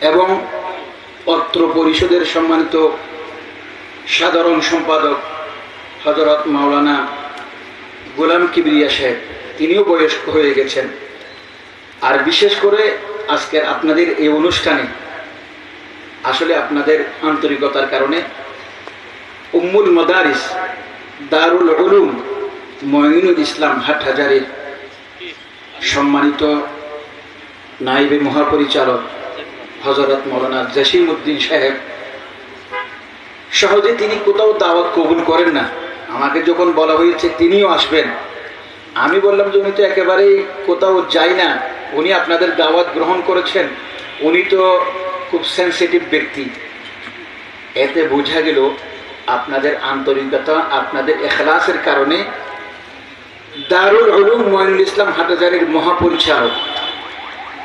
এবং অত্র পরিষদের সম্মানিত সাধারণ সম্পাদক হজরত মাওলানা গোলাম কিবরিয়া সাহেব, তিনিও বয়স্ক হয়ে গেছেন। আর বিশেষ করে আজকের আপনাদের এই অনুষ্ঠানে, আসলে আপনাদের আন্তরিকতার কারণে উম্মুল মদারিস দারুল উলুম মঈনুল ইসলাম হাটহাজারের সম্মানিত নাইবে মহাপরিচালক হজরত মৌলানা জসিম উদ্দিন সাহেব। সহজে তিনি কোথাও দাওয়াত কবুল করেন না। আমাকে যখন বলা হয়েছে তিনিও আসবেন, আমি বললাম যে উনি তো একেবারেই কোথাও যাই না। উনি আপনাদের দাওয়াত গ্রহণ করেছেন। উনি তো খুব সেন্সিটিভ ব্যক্তি। এতে বোঝা গেল আপনাদের আন্তরিকতা, আপনাদের এখলাসের কারণে দারুল উলুম মঈনুল ইসলাম হাটাজারির মহাপরিচালক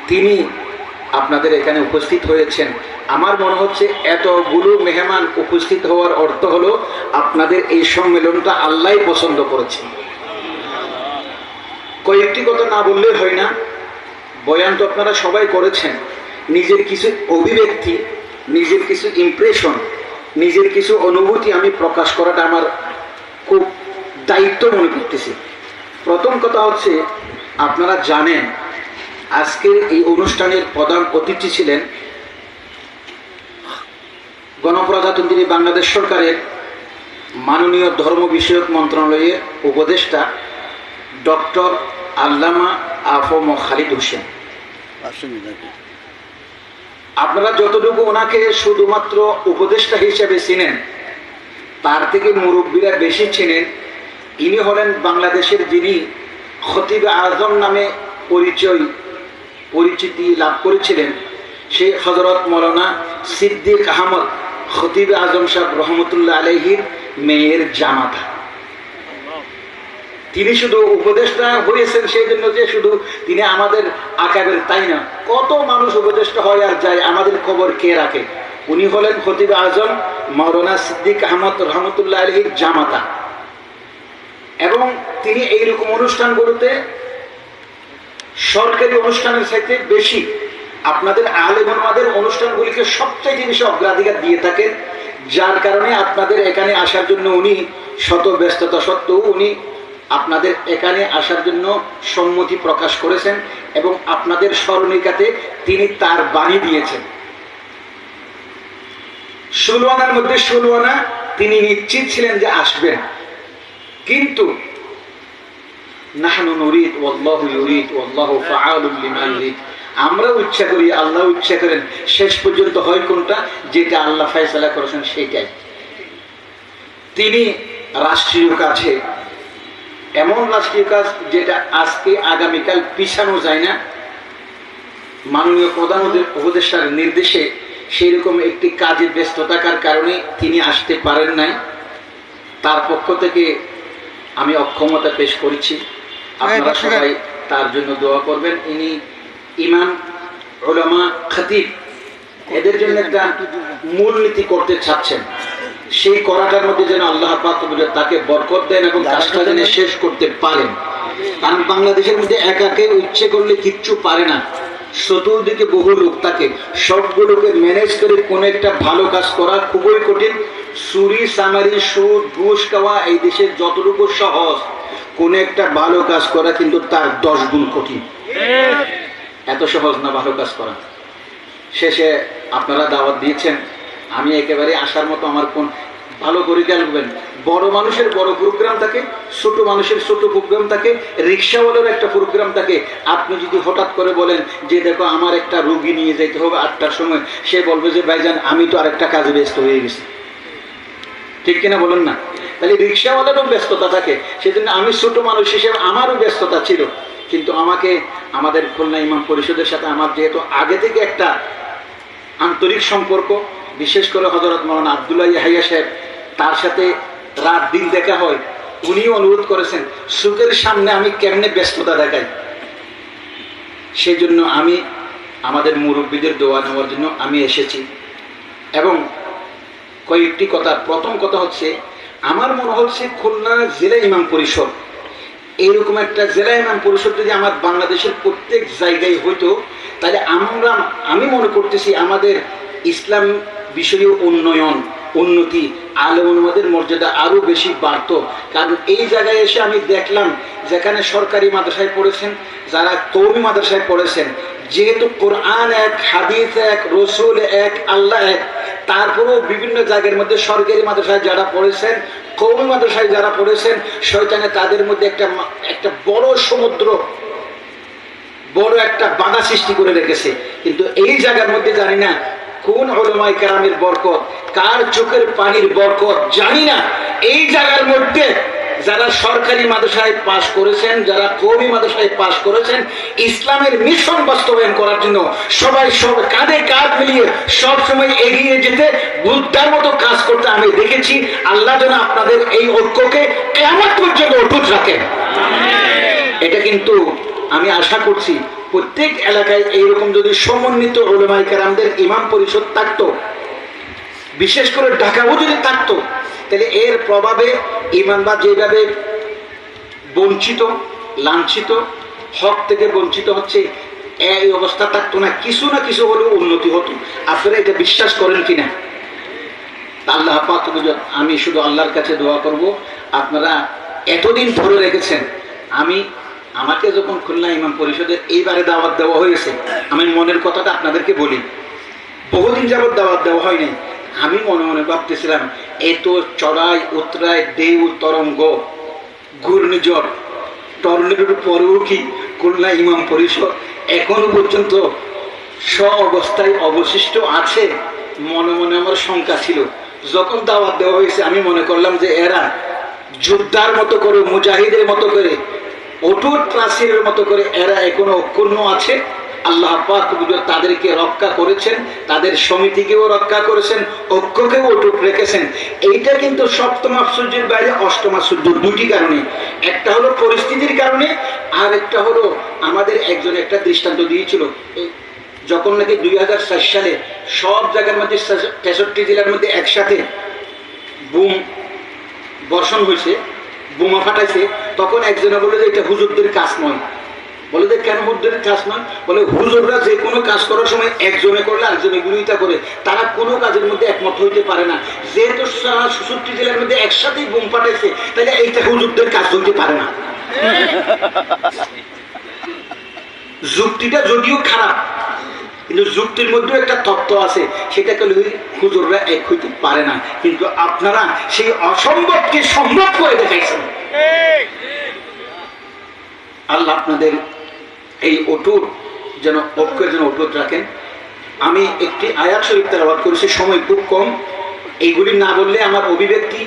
তিনি আপনাদের এখানে উপস্থিত হয়েছেন। আমার মনে হচ্ছে এতগুলো মেহমান উপস্থিত হওয়ার অর্থ হলো আপনাদের এই সম্মেলনটা আল্লাহ পছন্দ করেছে। কয়েকটি কথা না বললে হয় না। বয়ান তো আপনারা সবাই করেছেন। নিজের কিছু অভিব্যক্তি, নিজের কিছু ইমপ্রেশন নিজের কিছু অনুভূতি আমি প্রকাশ করাটা আমার খুব দায়িত্ব মনে করতেছি। প্রথম কথা হচ্ছে, আপনারা জানেন আজকের এই অনুষ্ঠানের প্রধান অতিথি ছিলেন গণপ্রজাতন্ত্রী বাংলাদেশ সরকারের মাননীয় ধর্ম বিষয়ক মন্ত্রণালয়ের উপদেষ্টা ডক্টর আল্লামা আফম খালিদ হোসেন। আপনারা যতটুকু ওনাকে শুধুমাত্র উপদেষ্টা হিসেবে চিনেন, তার থেকে মুরব্বীরা বেশি চিনেন, ইনি হলেন বাংলাদেশের যিনি খতিব আজম নামে পরিচয় পরিচিতি লাভ করেছিলেন সেই হজরত মৌলানা সিদ্দিক আহমদ খতিব আজম সাহেব রহমতুল্লাহ আলহির মেয়ের জামাতা। তিনি শুধু উপদেষ্টা হয়েছেন সেই জন্য যে শুধু তিনি আমাদের আকাবের তাই না। কত মানুষ উপদেষ্টা হয় আর যায়, আমাদের খবর কে রাখে? উনি হলেন খতিব আজম মৌলানা সিদ্দিক আহমদ রহমতুল্লাহ আলহির জামাতা। এবং তিনি এইরকম অনুষ্ঠানগুলোতে সরকারি অনুষ্ঠানের সাথে বেশি আপনাদের আলেমাদের অনুষ্ঠানগুলিকে সবচেয়ে বেশি অগ্রাধিকার দিয়ে থাকেন, যার কারণে আপনাদের এখানে আসার জন্য উনি শত ব্যস্ততা সত্ত্বেও উনি আপনাদের এখানে আসার জন্য সম্মতি প্রকাশ করেছেন এবং আপনাদের স্মরণিকাতে তিনি তার বাণী দিয়েছেন। ষোলো আনার মধ্যে ষোলো তিনি নিশ্চিত ছিলেন যে আসবেন। কিন্তু নাহনু নুরিদ, ওয়াল্লাহু ইউরিদ, ওয়াল্লাহু ফাআলুল লিমা ইউরিদ। আমরা ইচ্ছা করি আল্লাহ ইচ্ছা করেন, শেষ পর্যন্ত হয় কোনটা? যেটা আল্লাহ ফয়সালা করেছেন সেটাই তিনি রাষ্ট্রীয় কাছে এমন রাষ্ট্রীয় কাজ যেটা আজকে, আগামীকাল পিছানো যায় না। মাননীয় প্রধান উপদেষ্টার নির্দেশে সেই রকম একটি কাজে ব্যস্ত থাকার কারণে তিনি আসতে পারেন নাই। তার পক্ষ থেকে আমি অক্ষমতা পেশ করেছি। আপনারা সবাই তার জন্য দোয়া করবেন। ইনি ইমাম ওলামা খতিব। এদের জন্য একটা মূলনীতি করতে চাচ্ছেন। সেই করাটার মধ্যে যেন আল্লাহ তাকে বরকত দেন এবং কাজটা যেন শেষ করতে পারেন। কারণ বাংলাদেশের মধ্যে একাকে ইচ্ছে করলে কিচ্ছু পারে না। চতুর্দিকে বহু লোক থাকে। সবগুলোকে ম্যানেজ করে কোন একটা ভালো কাজ করা খুবই কঠিন। চুরি সামারি সুদ ঘুষ খাওয়া এই দেশের যতটুকু সহজ। কোন একটা ভালো কাজ করা কিন্তু তার দশ গুণ কঠিন। এত সহজ না ভালো কাজ করা। শেষে আপনারা দাওয়াত দিয়েছেন, আমি একেবারে আসার মতো আমার কোন ভালো করে গেলবেন বড় মানুষের বড় প্রোগ্রাম থাকে, ছোট মানুষের ছোট প্রোগ্রাম থাকে রিক্সাওয়ালার একটা প্রোগ্রাম থাকে। আপনি যদি হঠাৎ করে বলেন যে, দেখো, আমার একটা রুগী নিয়ে যেতে হবে আটটার সময়, সে বলবে যে, ভাইজান, আমি তো আরেকটা কাজে ব্যস্ত হয়ে গেছি। ঠিক কিনা বলেন না? তাহলে রিক্সাওয়ালারও ব্যস্ততা থাকে। সেজন্য আমি ছোট মানুষ হিসেবে আমারও ব্যস্ততা ছিল। কিন্তু আমাকে, আমাদের খুলনা ইমাম পরিষদের সাথে আমার যেহেতু আগে থেকে একটা আন্তরিক সম্পর্ক, বিশেষ করে হজরত মৌলানা আবদুল্লাহ ইয়াহিয়া সাহেব, তার সাথে রাত দিন দেখা হয়, উনিও অনুরোধ করেছেন, সুখের সামনে আমি কেমনে ব্যস্ততা দেখাই? সেই জন্য আমি, আমাদের মুরব্বীদের দোয়া নেওয়ার জন্য আমি এসেছি। এবং কয়েকটি কথা, প্রথম কথা হচ্ছে আমার মনে হচ্ছে খুলনা জেলা ইমাম পরিষদ। এইরকম একটা জেলা ইমাম পরিষদ যদি আমার বাংলাদেশের প্রত্যেক জায়গায় হইতো, তাহলে আমরা, আমি মনে করতেছি আমাদের ইসলাম বিষয়ে উন্নয়ন, উন্নতি, আলেম অনুমাদের মর্যাদা আরও বেশি বাড়ত। কারণ এই জায়গায় এসে আমি দেখলাম যেখানে সরকারি মাদ্রাসায় পড়েছেন, যারা কৌমি মাদ্রাসায় পড়েছেন যেহেতু কোরআন এক, হাদিস এক, রসুল এক, আল্লাহ এক, তারপরেও বিভিন্ন জায়গার মধ্যে সরকারি মাদ্রাসায় যারা পড়েছেন, কৌমি মাদ্রাসায় যারা পড়েছেন, শয়তানে তাদের মধ্যে একটা একটা বড় সমুদ্র, বড় একটা বাধা সৃষ্টি করে রেখেছে। কিন্তু এই জায়গার মধ্যে জানি না কোন হলমাই কারামের বরকত, কার চোখের পানির বরকত, জানি না। এই জায়গার মধ্যে যারা সরকারি মাদ্রাসায় পাশ করেছেন যারা কবি মাদ্রাসায় পাশ করেছেন ইসলামের মিশন বাস্তবায়ন করার জন্য সবাই সব কাঁধে কাঁধ মিলিয়ে সব সময় এগিয়ে যেতে বুদ্ধার মতো কাজ করতে আমি দেখেছি। আল্লাহ যেন আপনাদের এই ঐক্যকে কেমন পর্যন্ত অটুট রাখেন। এটা কিন্তু আমি আশা করছি প্রত্যেক এলাকায় এইরকম যদি সমন্বিত ওলমাই কেরামদের ইমাম পরিষদ থাকতো বিশেষ করে ঢাকাও যদি থাকতো তাহলে এর প্রভাবে ইমানবাদ যেভাবে বঞ্চিত, লাঞ্ছিত, হক থেকে বঞ্চিত হচ্ছে, এই অবস্থা থাকতো না, কিছু না কিছু হলেও উন্নতি হতো। আপনারা এটা বিশ্বাস করেন কিনা? আল্লাহ আমি শুধু আল্লাহর কাছে দোয়া করব। আপনারা এতদিন ধরে রেখেছেন, আমি, আমাকে যখন খুলনা ইমাম পরিষদের এইবারে দাওয়াত দেওয়া হয়েছে, আমি মনের কথাটা আপনাদেরকে বলি। বহুদিন যাবত দাওয়াত দেওয়া হয়নি। আমি মনে মনে ভাবতেছিলাম, এত চড়াই উতরায় দেউ তরঙ্গ, ঘূর্ণিঝড়, টর্নেডোর পরেও কি খুলনা ইমাম পরিষদ এখনও পর্যন্ত স্ব অবস্থায় অবশিষ্ট আছে? মনে মনে আমার শঙ্কা ছিল। যখন দাওয়াত দেওয়া হয়েছে, আমি মনে করলাম যে এরা যোদ্ধার মতো করে, মুজাহিদের মতো করে, অটুট প্রাচীরের মতো করে এরা এখনও অক্ষুণ্ণ আছে। আল্লাহ পাক তাদেরকে রক্ষা করেছেন, তাদের সমিতিকেও রক্ষা করেছেন, ঐক্যকেও অটুট রেখেছেন। এইটা কিন্তু সপ্তম আশ্চর্যের বাইরে অষ্টম আশ্চর্য দুটি কারণে। একটা হলো পরিস্থিতির কারণে, আর একটা হলো আমাদের একজন একটা দৃষ্টান্ত দিয়েছিল। যখন নাকি দুই হাজার ছয় সালে সব জায়গার মধ্যে তেষট্টি জেলার মধ্যে একসাথে বুম বর্ষণ হয়েছে, বোমা ফাটাইছে, তখন একজনে বলল যে এটা হুজুরদের কাজ নয়। বলে যে কেন হুজুরদের কাজ নয় বলে হুজুররা যে কোনো কাজ করার সময় একজনে করলে আরেকজনে বিরোধিতা করে। তারা কোনো কাজের মধ্যে একমত হইতে পারে না। যেহেতু সারা ষষ্ঠী জেলার মধ্যে একসাথেই বোম ফাটাইছে তাহলে এইটা হুজুরদের কাজ হইতে পারে না। যুক্তিটা যদিও খারাপ কিন্তু যুক্তির মধ্যেও একটা তত্ত্ব আছে। সেটাকে হুজুররা এক হইতে পারে না। কিন্তু আপনারা সেই অসম্ভবকে সম্ভব করে দেখাইছেন। আল্লাহ আপনাদের এই অটুট যেন ঐক্যের যেন অটুট রাখেন। আমি একটি আয়াত শরীফ তেলাবাদ করেছি, সময় খুব কম। এইগুলি না বললে আমার অভিব্যক্তি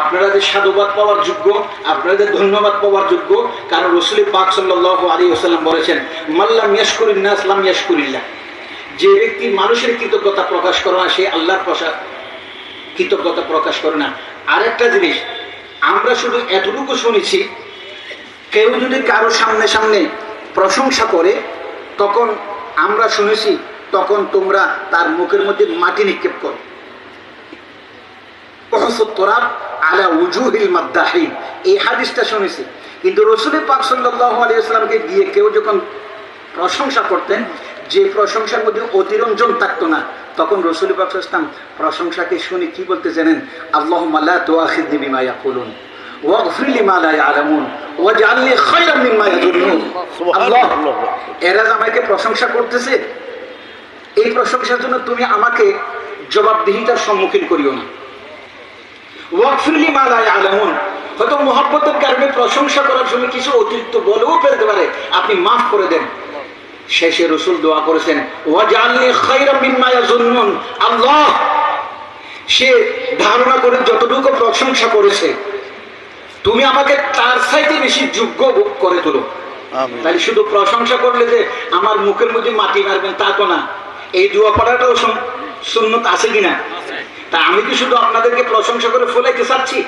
আপনারা যে সাধুবাদ পাওয়ার যোগ্য আপনাদের ধন্যবাদ পাওয়ার যোগ্য, কারণ রসুল পাক সাল্লাহ আলী ওসাল্লাম বলেছেন মাল্লাম ইয়াসকুরিল্লা আসলাম ইয়াসকুরিল্লাহ যে ব্যক্তি মানুষের কৃতজ্ঞতা প্রকাশ করে না, সে আল্লাহর প্রসাদ কৃতজ্ঞতা প্রকাশ করে না। আরেকটা জিনিস, আমরা শুধু এতটুকু শুনেছি, কেউ যদি কারও সামনে সামনে প্রশংসা করে, তখন আমরা শুনেছি, তখন তোমরা তার মুখের মধ্যে মাটি নিক্ষেপ করো। আলা শুনেছি। কিন্তু ইসলামকে কেউ যখন প্রশংসা করতেন, যে প্রশংসার মধ্যে অতিরঞ্জন থাকতো না, তখন প্রশংসাকে শুনে কি বলতে জানেন? আল্লাহ ওয়াগফির লিমা লা ইয়ালামুন ওয়াজআলনি খায়রাম মিম্মা ইয়াযুন্নুন আল্লাহ এরা আমাকে প্রশংসা করতেছে এই প্রশংসার জন্য তুমি আমাকে জবাবদিহিতার সম্মুখীন করিও না। ওয়াগফির লিমা লা হয়তো মহব্বতের কারণে প্রশংসা করার সময় কিছু অতিরিক্ত বলেও ফেলতে পারে। আপনি মাফ করে দেন। শেষে রসুল দোয়া করেছেন আল্লাহ সে ধারণা করে যতটুকু প্রশংসা করেছে তুমি আমাকে তার সাইতে বেশি যোগ্য করে তোলো। তাহলে তাই শুধু প্রশংসা করলে যে আমার মুখের মধ্যে মাটি মারবেন তা তো না। এই দোয়া পড়াটাও সুন্নত আছে কিনা? তা আমি কি শুধু আপনাদেরকে প্রশংসা করে ফলাইতে চাচ্ছি?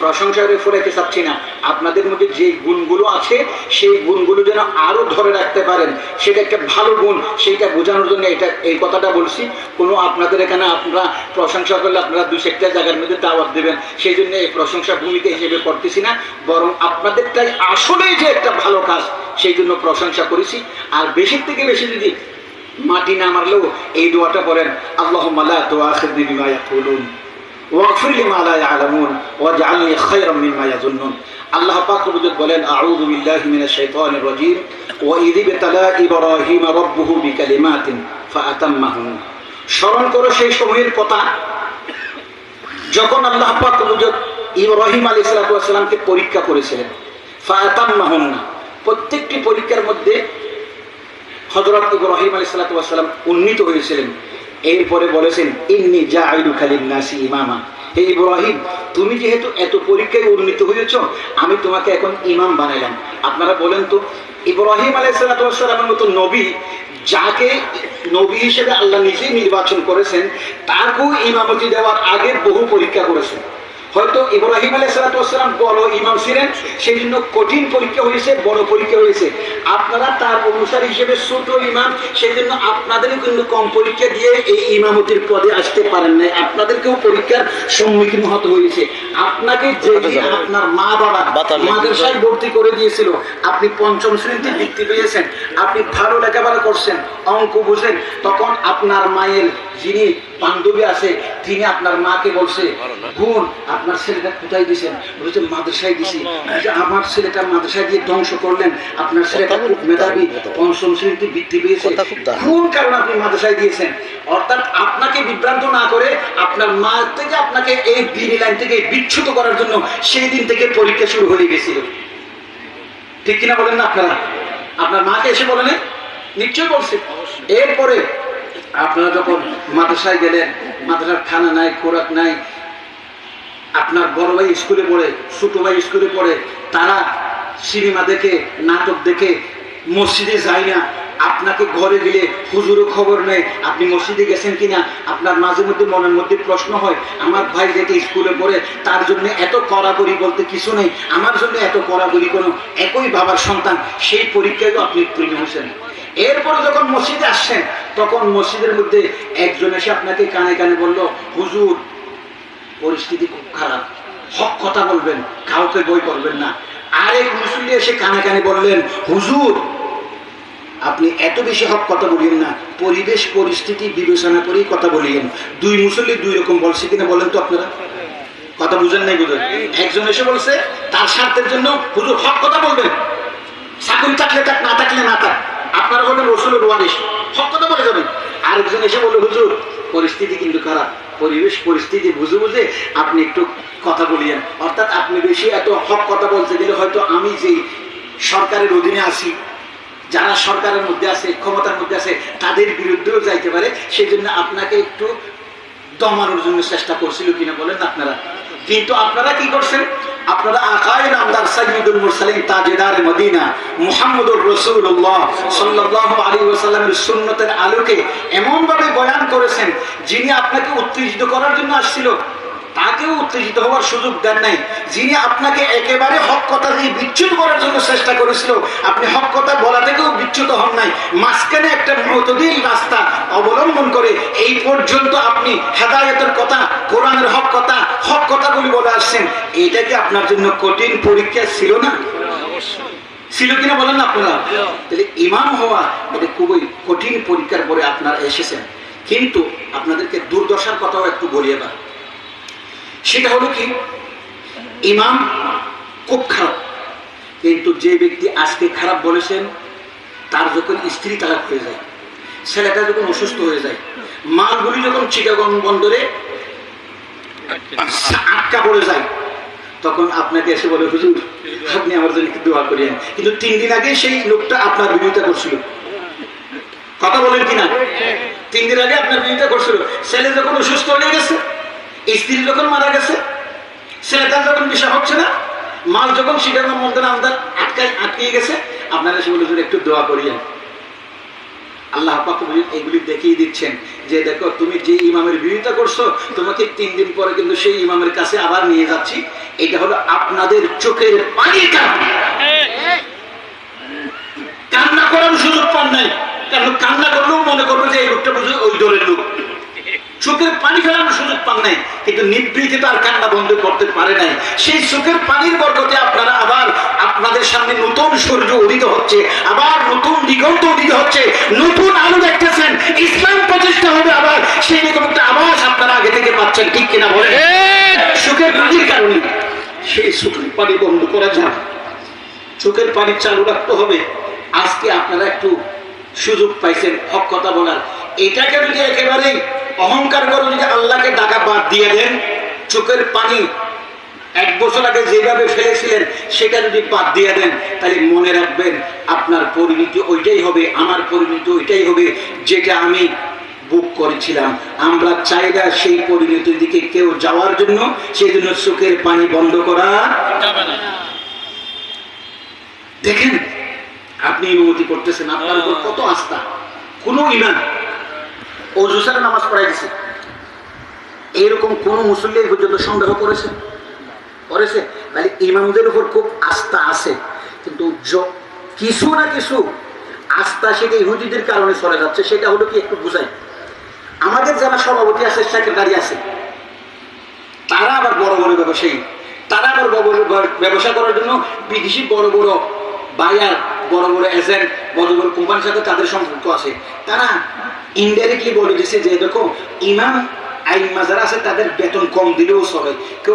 প্রশংসার ফোরাইতে চাচ্ছি না। আপনাদের মধ্যে যে গুণগুলো আছে, সেই গুণগুলো যেন আরও ধরে রাখতে পারেন। সেটা একটা ভালো গুণ, সেইটা বোঝানোর জন্য এটা, এই কথাটা বলছি। কোনো আপনাদের এখানে আপনারা প্রশংসা করলে আপনারা দু একটা জায়গার মধ্যে দাওয়াত দেবেন। সেই জন্য এই প্রশংসা ভূমিকা হিসেবে করতেছি না। বরং আপনাদেরটাই আসলেই যে একটা ভালো কাজ, সেই জন্য প্রশংসা করেছি। আর বেশির থেকে বেশি যদি মাটি না মারলেও এই দোয়াটা বলেন আল্লাহ মাল্লা তো আখির বিমা আল্লাহ বলেন স্মরণ করো সেই সময়ের কথা। যখন আল্লাহ ইব্রাহিম আলাইহিস পরীক্ষা করেছিলেন, ফাআতাম্মাহুন। প্রত্যেকটি পরীক্ষার মধ্যে হযরত ইব্রাহিম আলাইহিস সালাম উন্নীত হয়েছিলেন। এরপরে বলেছেন, ইন্নি যা আইডু খালিন নাসি ইমামা। হে ইব্রাহিম, তুমি যেহেতু এত পরীক্ষায় উন্নীত হয়েছ, আমি তোমাকে এখন ইমাম বানাইলাম। আপনারা বলেন তো, ইব্রাহিম আলাইসালামের মতো নবী, যাকে নবী হিসেবে আল্লাহ নিজেই নির্বাচন করেছেন, তাকেও ইমামতি দেওয়ার আগে বহু পরীক্ষা করেছেন। হয়তো ইব্রাহিম আলাইসালাম বড় ইমাম ছিলেন সেই জন্য কঠিন পরীক্ষা হয়েছে বড় পরীক্ষা হয়েছে। আপনারা তার অনুসার হিসেবে ছোট ইমাম সেই জন্য আপনাদের কিন্তু কম পরীক্ষা দিয়ে এই ইমামতির পদে আসতে পারেন নাই। আপনাদেরকেও পরীক্ষার সম্মুখীন হতে হয়েছে। আপনাকে যে আপনার মা বাবা মাদ্রাসায় ভর্তি করে দিয়েছিল আপনি পঞ্চম শ্রেণীতে বৃত্তি পেয়েছেন আপনি ভালো লেখাপড়া করছেন অঙ্ক বুঝেন তখন আপনার মায়ের যিনি বান্ধবী আছে তিনি আপনার মাকে বলছে বোন আপনার ছেলেটা কোথায় দিয়েছেন বলছে মাদ্রাসায় দিছি আমার ছেলেটা মাদ্রাসায় দিয়ে ধ্বংস করলেন আপনার ছেলেটা খুব মেধাবী পঞ্চম শ্রেণীতে বৃত্তি পেয়েছে। কোন কারণে আপনি মাদ্রাসায় দিয়েছেন অর্থাৎ আপনাকে বিভ্রান্ত না করে আপনার মা থেকে আপনাকে এই দিনী লাইন থেকে বিচ্ছুত করার জন্য সেই দিন থেকে পরীক্ষা শুরু হয়ে গেছিল। ঠিক কিনা বলেন না আপনারা? আপনার মাকে এসে বলেন? নিশ্চয় বলছে। এরপরে আপনারা যখন মাদ্রাসায় গেলেন, মাদ্রাসার খানা নাই, খোরাক নাই, আপনার বড় ভাই স্কুলে পড়ে, ছোট ভাই স্কুলে পড়ে, তারা সিনেমা দেখে, নাটক দেখে, মসজিদে যায় না। আপনাকে ঘরে গেলে হুজুরও খবর নেই আপনি মসজিদে গেছেন কিনা? আপনার মাঝে মধ্যে মনের মধ্যে প্রশ্ন হয়, আমার ভাই যেটা স্কুলে পড়ে, তার জন্য এত কড়াকড়ি বলতে কিছু নেই। আমার জন্য এত কড়াকড়ি কোনো একই বাবার সন্তান, সেই পরীক্ষায়ও আপনি উত্তীর্ণ হয়েছেন। এরপরে যখন মসজিদে আসছেন, তখন মসজিদের মধ্যে একজন এসে আপনাকে কানে কানে বলল, হুজুর, পরিস্থিতি খুব খারাপ। হক কথা বলবেন, কাউকে বই করবেন না। আরেক মুসল্লি এসে কানে কানে বললেন, হুজুর আপনি এত বেশি হক কথা বলিয়েন না। পরিবেশ, পরিস্থিতি বিবেচনা করেই কথা বলিয়েন। দুই মুসল্লি দুই রকম বলছে কিনা বলেন তো আপনারা? কথা বুঝেন নাই বুঝেন একজন এসে বলছে, তার স্বার্থের জন্য হুজুর হক কথা বলবেন। চাকরি থাকলে থাক, না থাকলে না থাক। আপনারা বলবেন রসুলের ওয়ারিস হক কথা বলে যাবেন। আরেকজন এসে বলল, হুজুর, পরিস্থিতি কিন্তু খারাপ। পরিবেশ, পরিস্থিতি বুঝে বুঝে আপনি একটু কথা বলিয়েন। অর্থাৎ আপনি বেশি এত হক কথা বলতে গেলে হয়তো আমি যেই সরকারের অধীনে আছি যারা সরকারের মধ্যে আছে, ক্ষমতার মধ্যে আছে, তাদের বিরুদ্ধেও যাইতে পারে। সেই জন্য আপনাকে একটু দমানোর জন্য চেষ্টা করছিল কিনা বলেন আপনারা। কিন্তু আপনারা কি করছেন? আপনারা আকায় নামদার ভাবে বয়ান করেছেন, যিনি আপনাকে উত্তেজিত করার জন্য আসছিল। তাকেও উত্তেজিত হওয়ার সুযোগ দেন নাই। যিনি আপনাকে একেবারে হক কথা দিয়ে বিচ্ছুত করার জন্য চেষ্টা করেছিল, আপনি হক কথা বলা থেকেও বিচ্ছুত হন নাই। মাঝখানে একটা মতদিন রাস্তা অবলম্বন করে এই পর্যন্ত আপনি হেদায়তের কথা, কোরআনের হক কথা, হক কথাগুলি বলে আসছেন। এটা কি আপনার জন্য কঠিন পরীক্ষা ছিল না? ছিল কিনা বলেন না আপনারা? তাহলে ইমাম হওয়া এটা খুবই কঠিন পরীক্ষার পরে আপনারা এসেছেন। কিন্তু আপনাদেরকে দুর্দশার কথাও একটু বলি এবার সেটা হলো কি? ইমাম খুব খারাপ। কিন্তু যে ব্যক্তি আজকে খারাপ বলেছেন, তার যখন স্ত্রী তালাক হয়ে যায়, ছেলেটা যখন অসুস্থ হয়ে যায় মালগুলি যখন চিটাগং বন্দরে আটকা পড়ে যায়, তখন আপনাকে এসে বলে, হুজুর, আপনি আমার জন্য একটু দোয়া করিয়েন। কিন্তু তিন দিন আগে সেই লোকটা আপনার বিরোধিতা করছিল। কথা বলেন কিনা তিন দিন আগে আপনার বিরোধিতা করছিল। ছেলে যখন অসুস্থ হয়ে গেছে স্ত্রী যখন মারা গেছে ছেলেটার যখন বিষয় হচ্ছে না, মাল যখন শিকাগো মন্দির আমাদের আটকায় আটকিয়ে গেছে, আপনারা সে বলে একটু দোয়া করিয়েন। আল্লাহ পাক এগুলি দেখিয়ে দিচ্ছেন যে, দেখো, তুমি যে ইমামের বিরোধিতা করছ, তোমাকে তিন দিন পরে কিন্তু সেই ইমামের কাছে আবার নিয়ে যাচ্ছি। এটা হলো আপনাদের চোখের কারণে। কান্না করার সুযোগ পান নাই। কারণ কান্না করলেও মনে করবে যে, এই লোকটা বুঝে ওই দলের লোক। চোখের পানি ফেলানোর সুযোগ পান নাই কিন্তু নিবৃত্তি তার কান্না বন্ধ করতে পারে নাই। সেই চোখের পানির বরকতে আপনারা আবার আপনাদের সামনে নতুন সূর্য উদিত হচ্ছে আবার নতুন দিগন্ত উদিত হচ্ছে নতুন আলো দেখতেছেন ইসলাম প্রতিষ্ঠা হবে আবার সেই রকম একটা আবাস আপনারা আগে থেকে পাচ্ছেন ঠিক কিনা বলে চোখের পানির কারণে। সেই চোখের পানি বন্ধ করা যায় চোখের পানি চালু রাখতে হবে। আজকে আপনারা একটু সুযোগ পাইছেন হক কথা বলার। এটাকে যদি একেবারেই অহংকার করে যদি আল্লাহকে ডাকা বাদ দিয়ে দেন, চোখের পানি এক বছর আগে যেভাবে ফেলেছিলেন, সেটা যদি বাদ দিয়ে দেন, তাহলে মনে রাখবেন আপনার পরিণতি ওইটাই হবে, আমার পরিণতি ওইটাই হবে, যেটা আমি বুক করেছিলাম। আমরা চাই না সেই পরিণতির দিকে কেউ যাওয়ার জন্য সেই জন্য চোখের পানি বন্ধ করা দেখেন, আপনি ইমামতি করতেছেন, আপনার কত আস্থা। কোনো ইমান অজু ছাড়া নামাজ পড়াই দিছে এইরকম কোন মুসল্লি এই পর্যন্ত সন্দেহ করেছে? করেছে? তাহলে ইমামদের উপর খুব আস্থা আছে। কিন্তু কিছু না কিছু আস্থা সেটা ইহুদিদের কারণে চলে যাচ্ছে, সেটা হলো কি একটু বুঝাই। আমাদের যারা সভাপতি আছে সেক্রেটারি আছে, তারা আবার বড় বড় ব্যবসায়ী। তারা আবার ব্যবসা করার জন্য বিদেশি বড় বড় বায়ার বড় বড় এজেন্ট বড় বড় কোম্পানির সাথে তাদের সম্পর্ক আছে। তারা ইনডাইরেক্টলি বলে দিচ্ছে যে, দেখো, ইমাম আইন মাজার আছে, তাদের বেতন কম দিলেও চলে। কেউ